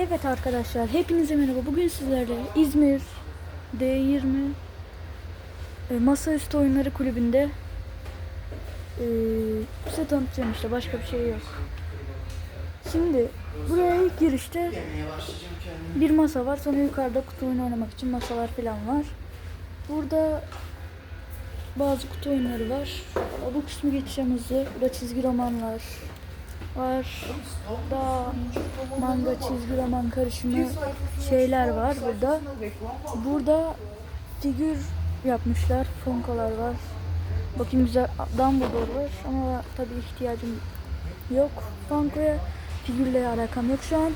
Evet arkadaşlar hepinize merhaba. Bugün sizlerle İzmir D20 e, Masaüstü Oyunları Kulübü'nde e, size tanıtacağım işte başka bir şey yok. Şimdi buraya ilk girişte bir masa var. Sonra yukarıda kutu oyunu oynamak için masalar falan var. Burada bazı kutu oyunları var. Bu kısmı geçeceğim. Burada çizgi romanlar var. Daha manga çizgi roman karışımı şeyler var burada. Burada figür yapmışlar. Funkolar var. Bakayım güzel Dumbledore var ama tabii ihtiyacım yok. Funko'ya figürle alakam yok şu an.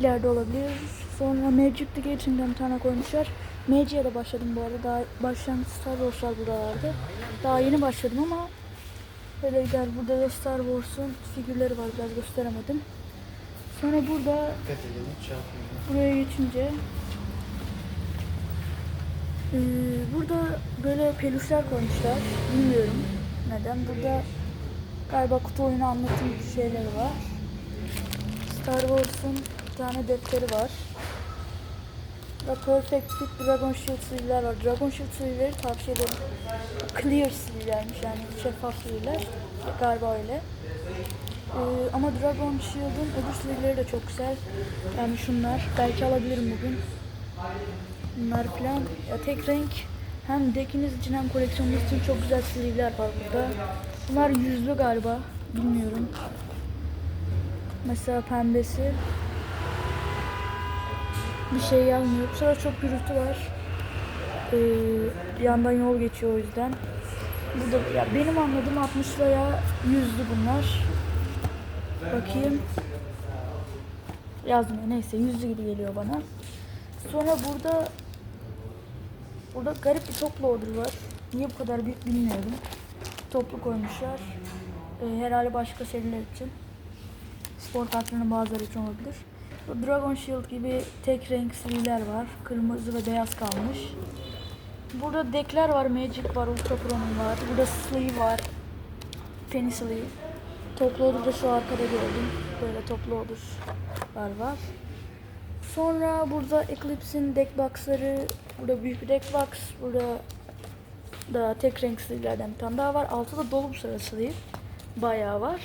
İleride olabilir. Sonra Magic the Gathering'den bir tane koymuşlar. Magic'e de başladım bu arada. Daha başlangıç Star Wars'lar burada vardı. Daha yeni başladım ama Böyle gel burada da Star Wars'un figürleri var biraz gösteremedim. Sonra burada buraya geçince eee, burada böyle peluşlar koymuşlar. Bilmiyorum neden. Burada galiba kutu oyunu anlatım şeyleri var. Star Wars'un bir tane defteri var. Burada Perfect Fit Dragon Shield siviller var. Dragon Shield sivilleri tavsiye ederim. Clear sivillermiş yani şeffaf siviller. Galiba öyle. Ee, ama Dragon Shield'ın öbür sivilleri de çok güzel. Yani şunlar. Belki alabilirim bugün. Bunlar falan. Ya tek renk hem dekiniz için hem koleksiyonunuz için çok güzel siviller var burada. Bunlar yüzlü galiba. Bilmiyorum. Mesela pembesi bir şey yazmıyor. Bu sırada çok gürültü var. Ee, yandan yol geçiyor o yüzden. Burada ya benim anladığım 60 liraya yüzdü bunlar. Bakayım. Yazmıyor neyse yüzlü gibi geliyor bana. Sonra burada burada garip bir toplu order var. Niye bu kadar büyük bilmiyorum. Toplu koymuşlar. Ee, herhalde başka seriler için. Spor kartlarının bazıları için olabilir. Dragon Shield gibi tek renk siviller var. Kırmızı ve beyaz kalmış. Burada deckler var. Magic var. Ultra Pro'nun var. Burada sleeve var. Penny sleeve. Toplu order da şu arkada gördüm. Böyle toplu orderlar var. Sonra burada Eclipse'in deck box'ları. Burada büyük bir deck box. Burada da tek renk sleeve'lerden bir tane daha var. Altı da dolu bu sıra. Bayağı var.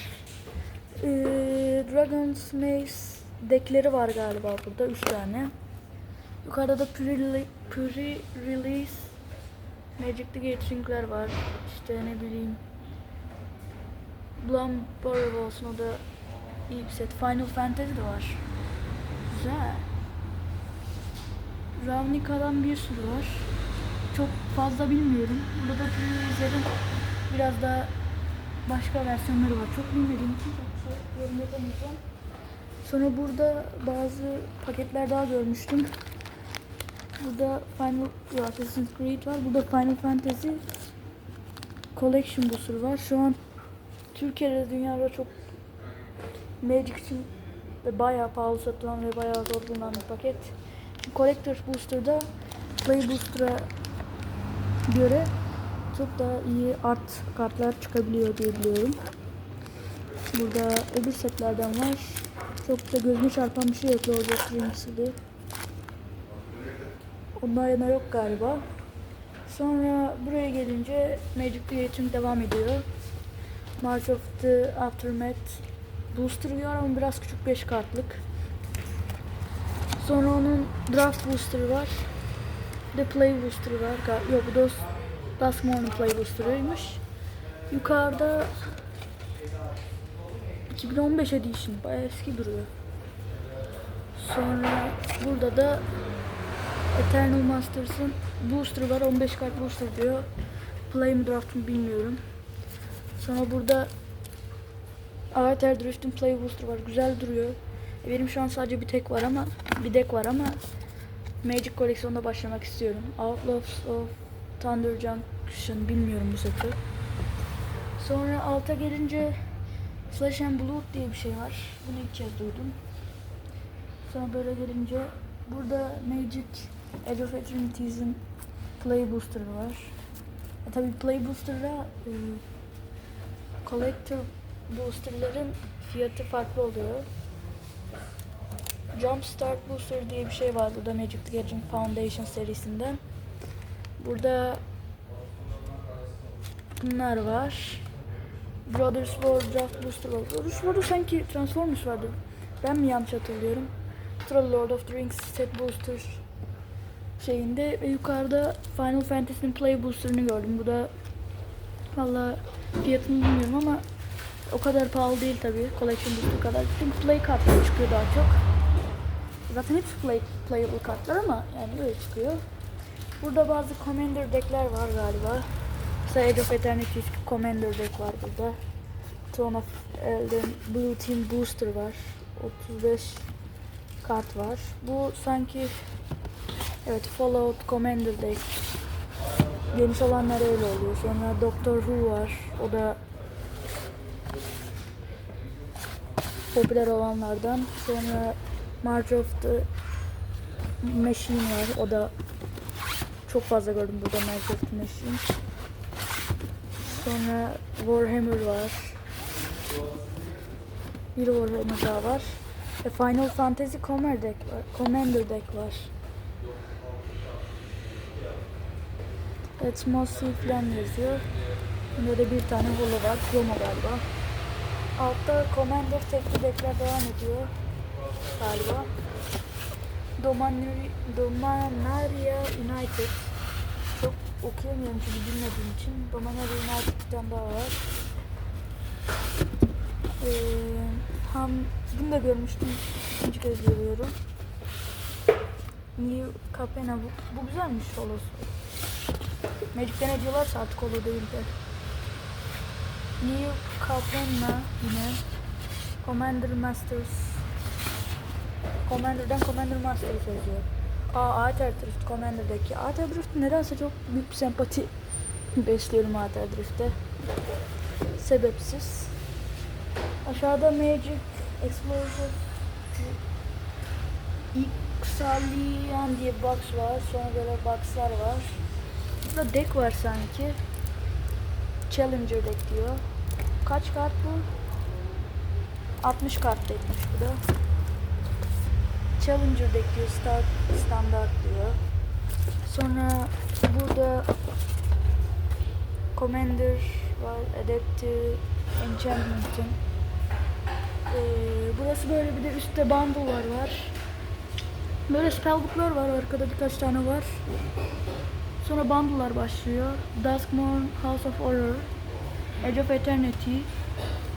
Ee, Dragon's Maze deckleri var galiba burada 3 tane. Yukarıda da pre- pre-release Magic the Gathering'ler var. İşte ne bileyim Blumber olsun o da iyi bir set. Final Fantasy de var. Güzel. Ravnica'dan bir sürü var. Çok fazla bilmiyorum. Burada da pre-release'lerin biraz daha başka versiyonları var. Çok bilmediğim için çok şey yorum yapamayacağım. Sonra burada bazı paketler daha görmüştüm. Burada Final yok, Assassin's Creed var. Burada Final Fantasy Collection Booster var. Şu an Türkiye'de dünyada çok Magic için ve bayağı pahalı satılan ve bayağı zor bulunan bir paket. Collector's Booster'da Play Booster'a göre çok daha iyi art kartlar çıkabiliyor diye biliyorum. Burada öbür setlerden var. Çok da gözüme çarpan bir şey yok Lord the Rings'de. Onlar yana yok galiba. Sonra buraya gelince Magic the devam ediyor. March of the Aftermath Booster diyor ama biraz küçük 5 kartlık. Sonra onun Draft Booster var. De Play Booster var. Yok bu Dusk Morning Play Booster'ıymış. Yukarıda 2015 Edition bayağı eski duruyor. Sonra burada da Eternal Masters'ın booster var 15 kart booster diyor. Play mi draft mı bilmiyorum. Sonra burada Avatar Drift'in play booster var. Güzel duruyor. E, Benim şu an sadece bir tek var ama bir deck var ama Magic koleksiyonuna başlamak istiyorum. Outlaws of Thunder Junction bilmiyorum bu seti. Sonra alta gelince Flash and Blood diye bir şey var. Bunu ilk kez duydum. Sonra böyle gelince burada Magic Edge of Eternities'in Play Booster'ı var. E, tabii Play Booster'da e, Collector Booster'ların fiyatı farklı oluyor. Jumpstart Booster diye bir şey var burada Magic the Gathering Foundation serisinden. Burada bunlar var. Brothers War Draft Booster var. Brothers War'da sanki Transformers vardı. Ben mi yanlış hatırlıyorum? Sonra Lord of the Rings Set Booster şeyinde ve yukarıda Final Fantasy'nin Play Booster'ını gördüm. Bu da valla fiyatını bilmiyorum ama o kadar pahalı değil tabii. Collection Booster kadar. Çünkü Play kartları çıkıyor daha çok. Zaten hepsi play, playable kartlar ama yani öyle çıkıyor. Burada bazı Commander deckler var galiba. Age of Eternity Commander deck var burada. Throne of Elden Blue Team Booster var. 35 kart var. Bu sanki evet Fallout Commander deck. Geniş olanlar öyle oluyor. Sonra Doctor Who var. O da popüler olanlardan. Sonra March of the Machine var. O da çok fazla gördüm burada March of the Machine. Sonra Warhammer var. Bir Warhammer daha var. Ve Final Fantasy Commander Deck var. Commander Deck var. Evet, Mossy falan yazıyor. Bunda da bir tane holo var. Chroma galiba. Altta Commander tekli deckler devam ediyor. Galiba. Domanari, Domanaria United. Okuyamıyorum çünkü bilmediğim için. Domanaria United bir tane daha var. Ee, ham, bunu da görmüştüm. İkinci kez görüyorum. New Capena bu, bu güzelmiş holosu. Magic'te ne diyorlarsa artık holo değil de. New Capena yine. Commander Masters. Commander'dan Commander Masters yazıyor. Aa Aether Drift Commander'daki. Aether Drift nedense çok büyük bir sempati besliyorum Aether Drift'e. Sebepsiz. Aşağıda Magic Explosive Ixalian diye box var. Sonra böyle boxlar var. Burada deck var sanki. Challenger deck diyor. Kaç kart bu? 60 kart deckmiş bu da. Challenger deck diyor. Start, standart diyor. Sonra burada Commander var. Adaptive Enchantment'ın. Ee, burası böyle bir de üstte bundle'lar var. Böyle spellbook'lar var. Arkada birkaç tane var. Sonra bundle'lar başlıyor. Duskmourn, House of Horror, Edge of Eternity.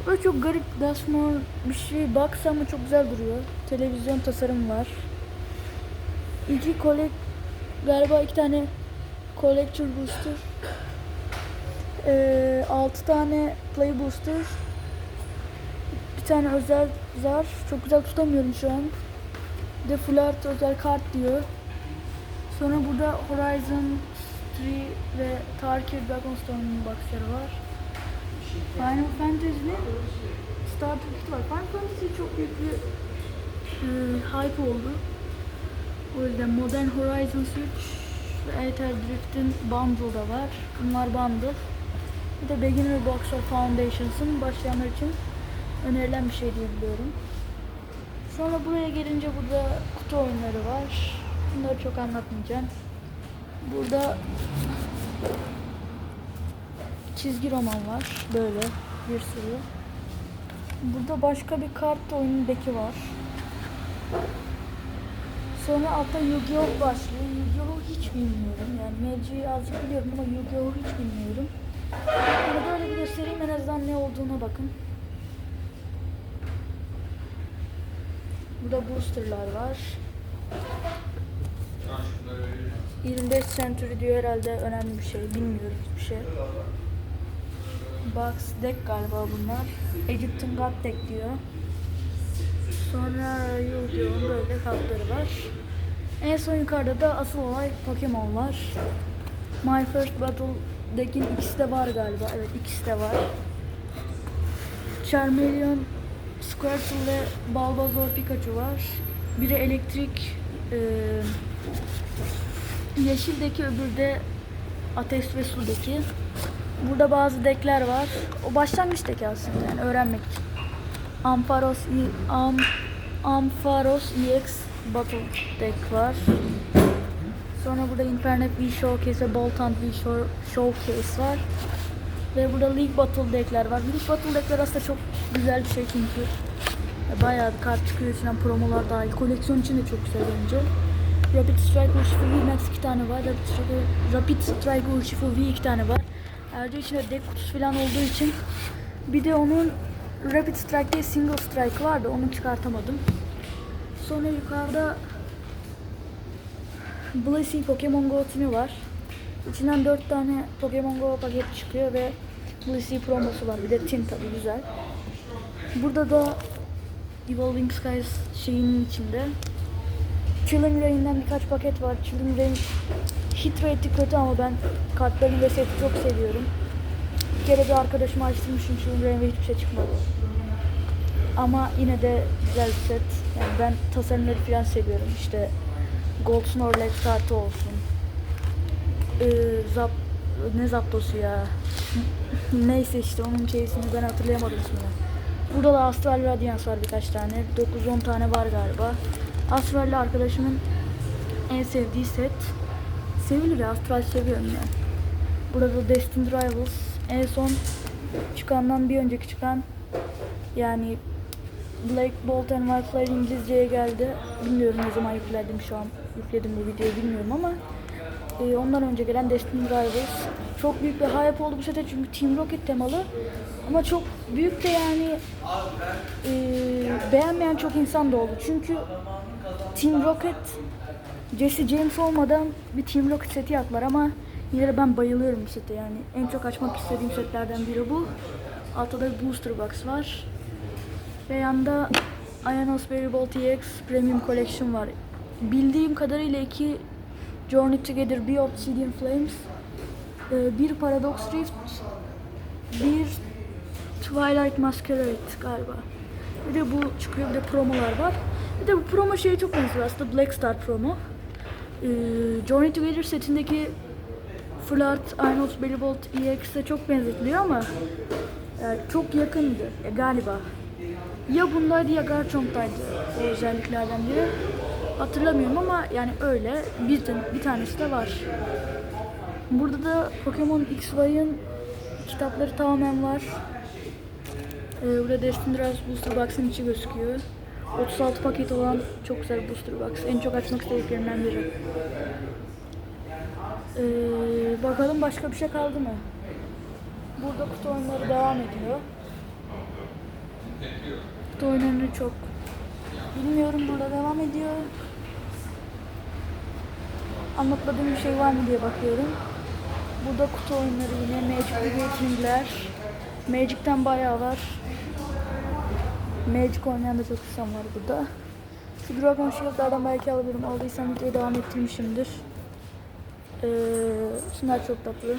Böyle çok garip Duskmourn bir şey. Box ama çok güzel duruyor. Televizyon tasarım var. İki kolek galiba iki tane collector booster. Ee, 6 tane play booster. Bir tane özel zar. Çok güzel tutamıyorum şu an. Bir de full art özel kart diyor. Sonra burada Horizon 3 ve Tarkir Dragonstone'un boxları var. Final Fantasy'nin Star Drift var. Final Fantasy çok büyük bir e, hype oldu. O yüzden Modern Horizons 3 ve Aether Drift'in bundle da var. Bunlar bundle. Bir de Beginner Box of Foundations'ın başlayanlar için önerilen bir şey diye biliyorum. Sonra buraya gelince burada kutu oyunları var. Bunları çok anlatmayacağım. Burada çizgi roman var. Böyle bir sürü. Burada başka bir kart oyunu deki var. Sonra altta Yu-Gi-Oh başlıyor. Yu-Gi-Oh hiç bilmiyorum. Yani Magic'i azıcık biliyorum ama Yu-Gi-Oh hiç bilmiyorum. Yani böyle bir göstereyim en azından ne olduğuna bakın. Burada boosterlar var. 25 Century diyor herhalde önemli bir şey. Bilmiyorum hiçbir şey. Box deck galiba bunlar. Egyptian God deck diyor. Sonra Yu-Gi-Oh'un böyle kartları var. En son yukarıda da asıl olay Pokemon var. My First Battle deck'in ikisi de var galiba. Evet ikisi de var. Charmeleon, Squirtle ve Bulbasaur Pikachu var. Biri elektrik e, yeşildeki öbürü de ateş ve sudaki. Burada bazı dekler var. O başlangıç deki aslında yani öğrenmek için. Ampharos, Am, Ampharos EX Battle Deck var. Sonra burada Infernet V Showcase ve Boltant V Show- Showcase var. Ve burada League Battle Deck'ler var. League Battle Deck'ler aslında çok güzel bir şey çünkü bayağı bir kart çıkıyor içinden promolar dahil. Koleksiyon için de çok güzel bence. Rapid Strike Urshifu V Max 2 tane var. Rapid Strike, Rapid Strike Urshifu V 2 tane var. Ayrıca içinde deck kutusu falan olduğu için bir de onun Rapid Strike değil Single Strike vardı. Onu çıkartamadım. Sonra yukarıda Blissey Pokemon Go timi var. İçinden 4 tane Pokemon Go paket çıkıyor ve Blissey promosu var. Bir de tin tabi güzel. Burada da Evolving Skies şeyinin içinde. Chilling Rain'den birkaç paket var. Chilling Rain hit rate'i kötü ama ben kartlarını ve seti çok seviyorum. Bir kere bir arkadaşıma açtırmışım Chilling Rain ve hiçbir şey çıkmadı. Ama yine de güzel bir set. Yani ben tasarımları falan seviyorum. İşte Gold Snorlax kartı olsun. Ee, zap ne zaptosu ya. Neyse işte onun şeysini ben hatırlayamadım ismini. Burada da Astral Radiance var birkaç tane. 9-10 tane var galiba. Astral'le arkadaşımın en sevdiği set. Sevilir ya Astral seviyorum yani. Burada da Destined Rivals. En son çıkandan bir önceki çıkan yani Black Bolt and White Flare İngilizceye geldi. Bilmiyorum ne zaman yükledim şu an. Yükledim bu videoyu bilmiyorum ama e, ondan önce gelen Destiny Rivals. Çok büyük bir hype oldu bu sete çünkü Team Rocket temalı. Ama çok büyük de yani e, beğenmeyen çok insan da oldu. Çünkü Team Rocket Jesse James olmadan bir Team Rocket seti yaptılar ama yine de ben bayılıyorum bu sete yani. En çok açmak istediğim setlerden biri bu. Altta da bir booster box var. Ve yanda Ionosphere Bolt EX Premium Collection var. Bildiğim kadarıyla iki Journey Together, bir Obsidian Flames, e, bir Paradox Rift, bir Twilight Masquerade galiba. Bir de bu çıkıyor, bir de promolar var. Bir de bu promo şeye çok benziyor aslında Black Star promo. E, Journey Together setindeki Flirt, Ionos Bellybolt EX'e çok benzetiliyor ama yani çok yakındı e, galiba. Ya bundaydı ya Garchomp'taydı o özelliklerden biri. Hatırlamıyorum ama yani öyle bir, bir tanesi de var. Burada da Pokemon XY'ın kitapları tamamen var. Ee, burada Destiny Rise Booster Box'ın içi gözüküyor. 36 paket olan çok güzel Booster Box. En çok açmak istediklerimden biri. Ee, bakalım başka bir şey kaldı mı? Burada kutu oyunları devam ediyor. Kutu oyunları çok. Bilmiyorum burada devam ediyor. Anlatmadığım bir şey var mı diye bakıyorum. Burada kutu oyunları yine Magic the Gathering'ler. Magic'ten bayağı var. Magic oynayan da çok insan var burada. Şu Dragon Shield'lardan belki alabilirim. Aldıysam videoyu devam ettirmişimdir. Ee, şunlar çok tatlı.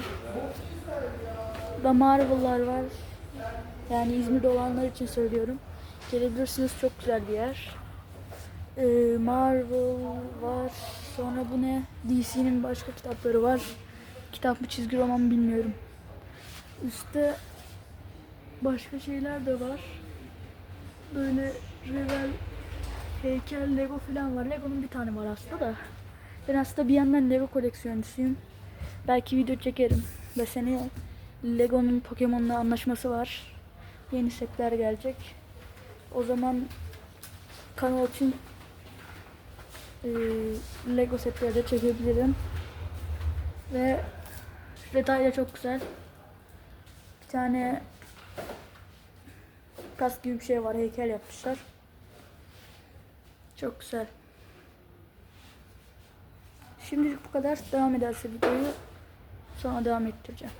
Da Marvel'lar var. Yani İzmir'de olanlar için söylüyorum. Gelebilirsiniz çok güzel bir yer. Ee, Marvel var. Sonra bu ne? DC'nin başka kitapları var. Kitap mı çizgi roman bilmiyorum. Üstte başka şeyler de var. Böyle Revel heykel, Lego falan var. Lego'nun bir tane var aslında da. Ben aslında bir yandan Lego koleksiyoncusuyum. Belki video çekerim. Ve seneye Lego'nun Pokemon'la anlaşması var. Yeni setler gelecek. O zaman kanal için e, Lego setleri de çekebilirim. Ve detay da çok güzel. Bir tane kas gibi bir şey var. Heykel yapmışlar. Çok güzel. Şimdilik bu kadar. Devam ederse videoyu sonra devam ettireceğim.